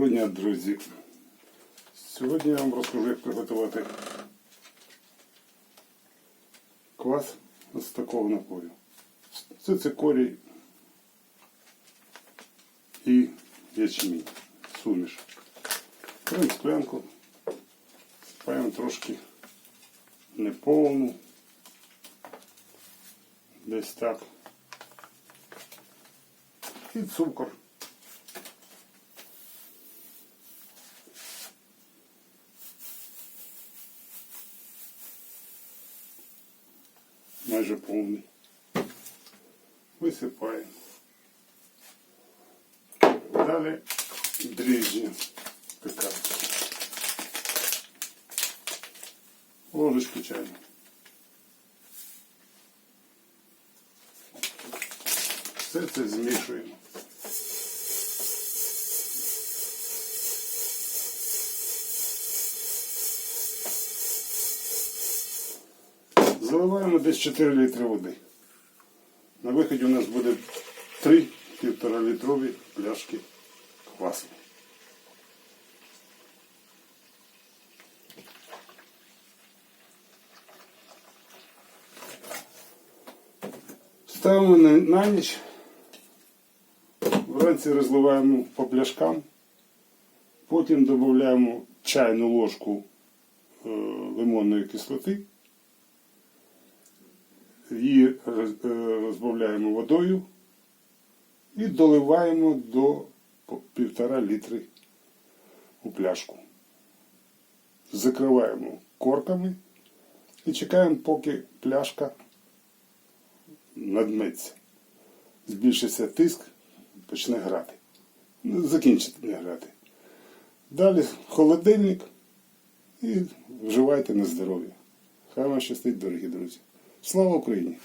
Доброго дня, друзі. Сьогодні я вам розкажу, як приготувати квас з такого напою. Це цикорій і ячмінь. Суміш. Беремо склянку, спаємо трошки неповну. Десь так. І цукор. Майже повний. Висипаємо. Далі дріжджі пекати. Ложечку чайну. Все це змішуємо. Заливаємо десь 4 літри води. На виході у нас буде 3 півтора літрові пляшки квасу. Ставимо на, ніч. Вранці розливаємо по пляшкам. Потім додаємо чайну ложку е, лимонної кислоти її е, розбавляємо водою і доливаємо до півтора літри у пляшку. Закриваємо корками і чекаємо, поки пляшка надметься. Збільшиться тиск, почне грати. Ну, Закінчить не грати. Далі холодильник і вживайте на здоров'я. Хай вам щастить, дорогі друзі. Слава Україні!